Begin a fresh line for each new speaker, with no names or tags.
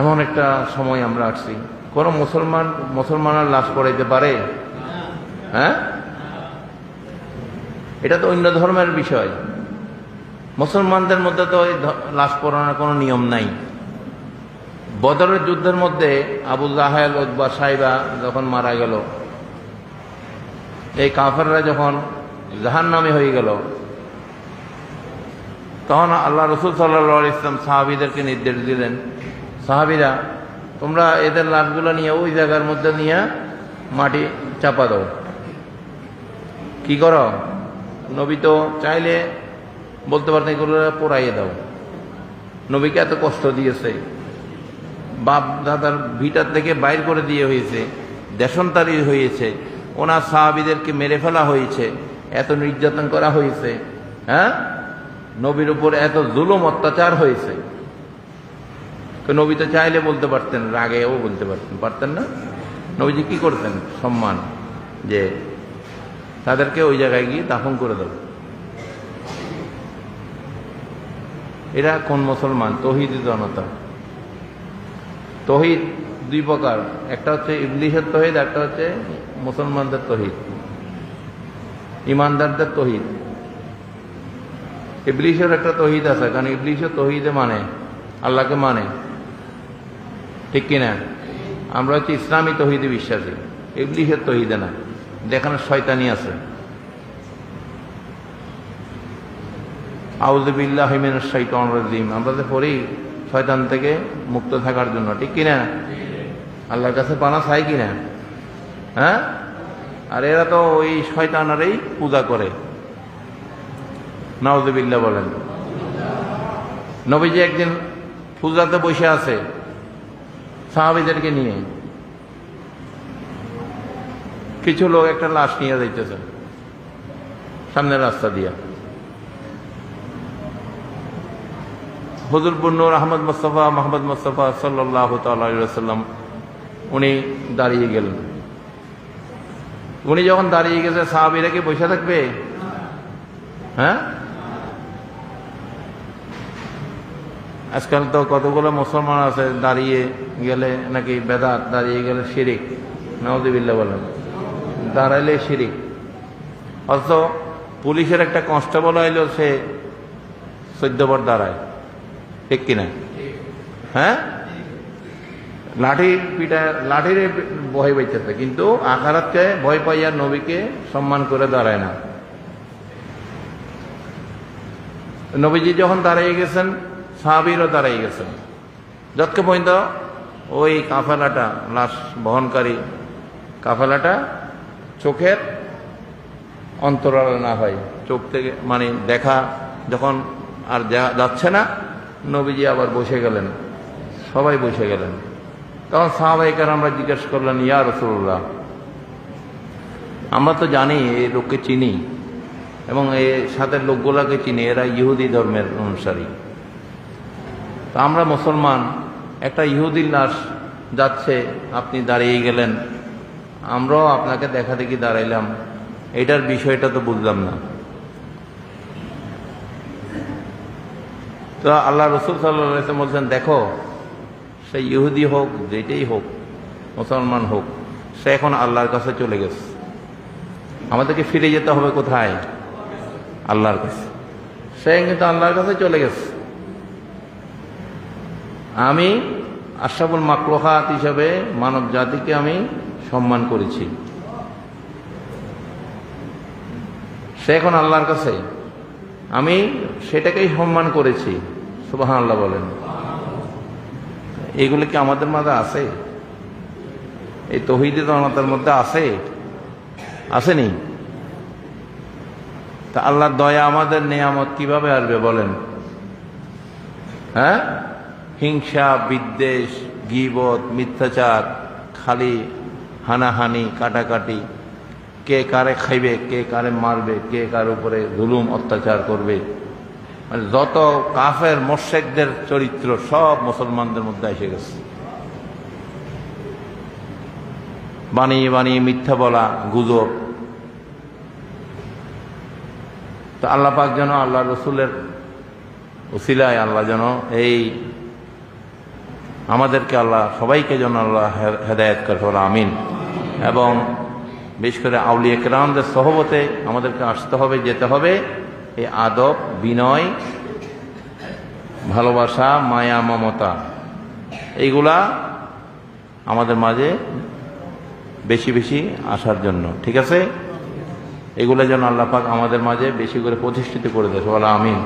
এমন একটা সময় আমরা আসছি। কোন মুসলমান, মুসলমানের লাশ পড়াইতে পারে? হ্যাঁ? এটা তো অন্য ধর্মের বিষয়। মুসলমানদের মধ্যে তো লাশ পড়ানোর কোনো নিয়ম নাই। বদরের যুদ্ধের মধ্যে আবুল জাহেল বা সাইবা যখন মারা গেল, এই কাফেররা যখন জাহান্নামে হয়ে গেল, তখন আল্লাহ রসুল সাল্লাহ ইসলাম সাহাবিদেরকে নির্দেশ দিলেন সাহাবিরা, তোমরা এদের লাশগুলো নিয়ে ওই জায়গার মধ্যে নিয়ে মাটি চাপা দাও। কি করো? নবী তো চাইলে বলতে পারতেন, এগুলো পোড়াইয়ে দাও। নবীকে এত কষ্ট দিয়েছে। বাপ দাদার ভিটার থেকে বাইর করে দিয়ে হয়েছে, দেশন্তারি হয়েছে, ওনার সাহাবিদেরকে মেরে ফেলা হয়েছে, এত নির্যাতন করা হয়েছে হ্যাঁ? নবীর উপর এত জুলুম অত্যাচার হয়েছে। নবী তো চাইলে বলতে পারতেন, রাগেও বলতে পারতেন। পারতেন না? নবীজি কি করতেন? সম্মান যে তাদেরকে ওই জায়গায় গিয়ে দাফন করে দেব। এরা কোন মুসলমান? তহিদ জনতা। তহিদ দুই প্রকার। একটা হচ্ছে ইবলিশের তহিদ, একটা হচ্ছে মুসলমানদের তহিদ। ইমানদারদের তহিদ। ইবলিশের একটা তহিদ আছে, কারণ ইবলিশের তহিদে মানে আল্লাহকে মানে। ঠিক কিনা? আমরা হচ্ছে ইসলামী তহিদে বিশ্বাসী। ইবলিশের তহিদে না। দেখানো শয়তানি আছে। আউজবিল্লাহ হিমেন শৈতন রাজিম। আমরা তো পড়ি, শয়তান থেকে মুক্ত থাকার জন্য, ঠিক কিনা? আল্লাহর কাছে পানা চাই কিনা? হ্যাঁ? আর এরা তো ওই শয়তানারই পূজা করে। নাউজবিল্লা বলেন। নবীজি একদিন পূজাতে বসে আছে। সাহাবিদেরকে নিয়ে। কিছু লোক একটা লাশ নিয়ে যাইতেছে। সামনের রাস্তা দিয়া। হজরপুর আহমদ মোস্তফা, মোহাম্মদ মোস্তফা সাল্লাহ তাল্লাম উনি দাঁড়িয়ে গেলেন। উনি যখন দাঁড়িয়ে গেছে, সাহাবিরা কি বসে থাকবে? হ্যাঁ? আজকাল তো কতগুলো মুসলমান আছে, দাঁড়িয়ে গেলে নাকি বেদাত, দাঁড়িয়ে গেলে শিরিক। নওয়াজবিল্লা বলেন। দাঁড়াইলে শিরিক। অথচ পুলিশের একটা কনস্টেবল আইলো সে চোদ্দবার দাঁড়ায়। ঠিক কিনা? হ্যাঁ? লাঠি পিটা, লাঠির ভয় পাইতেছে, কিন্তু আখারাতকে ভয় পাইয়া নবীকে সম্মান করে দাঁড়ায় না। নবীজি যখন দাঁড়িয়ে গেছেন সাহাবিরও দাঁড়িয়ে গেছেন। যতকে পর্যন্ত ওই কাফেলাটা, লাশ বহনকারী কাফেলাটা চোখের অন্তরাল না হয়, চোখ থেকে মানে দেখা যখন আর যাচ্ছে না, নবীজি আবার বসে গেলেন। সবাই বসে গেলেন। তখন সাহাবাহিকার আমরা জিজ্ঞেস করলেন, ইয়া রসুল্লাহ আমরা তো জানি এই লোককে চিনি এবং এর সাথে লোকগুলাকে চিনি, এরা ইহুদি ধর্মের অনুসারী। তো আমরা মুসলমান, একটা ইহুদির লাশ যাচ্ছে, আপনি দাঁড়িয়ে গেলেন। আমরাও আপনাকে দেখা দেখি দাঁড়াইলাম। এটার বিষয়টা তো বুঝলাম না। তো আল্লাহ রসুল সাল্লাম বলছেন, দেখো, সে ইহুদি হোক, যেটাই হোক, মুসলমান হোক, সে এখন আল্লাহর কাছে চলে গেছে। আমাদেরকে ফিরে যেতে হবে কোথায়? আল্লাহর কাছে। সে কিন্তু আল্লাহর কাছে চলে গেছে। আমি আশাফুল মাকলহাত হিসাবে মানব জাতিকে আমি সম্মান করেছি। সে এখন আল্লাহর কাছে, আমি সেটাকেই সম্মান করেছি। সুবাহ আল্লাহ বলেন। এগুলো কি আমাদের মাঝে আছে? এই তহিদে তো আমাদের মধ্যে আছে? আসেনি? তা আল্লাহর দয়া আমাদের নেয়ামত কীভাবে আসবে বলেন? হ্যাঁ? হিংসা, বিদ্বেষ, গিবত, মিথ্যাচার, খালি হানাহানি, কাটাকাটি। কে কারে খাইবে, কে কারে মারবে, কে কার উপরে জুলুম, অত্যাচার করবে। মানে যত কাফের মোর্শেকদের চরিত্র সব মুসলমানদের মধ্যে এসে গেছে। বানিয়ে বানিয়ে মিথ্যা বলা, গুজব। তো আল্লাহ পাক যেন আল্লাহ রসুলের উসিলায় আল্লাহ যেন এই আমাদেরকে আল্লাহ, সবাইকে যেন আল্লাহ হেদায়েত করে বলে, আমিন। এবং বিশেষ করে আউলিয়া কেরামদের সহবতে আমাদেরকে আসতে হবে, যেতে হবে। এই আদব, বিনয়, ভালোবাসা, মায়া, মমতা, এইগুলা আমাদের মাঝে বেশি বেশি আসার জন্য, ঠিক আছে? এগুলো যেন আল্লাহ পাক আমাদের মাঝে বেশি করে প্রতিষ্ঠিত করে দেয় বলা, আমিন।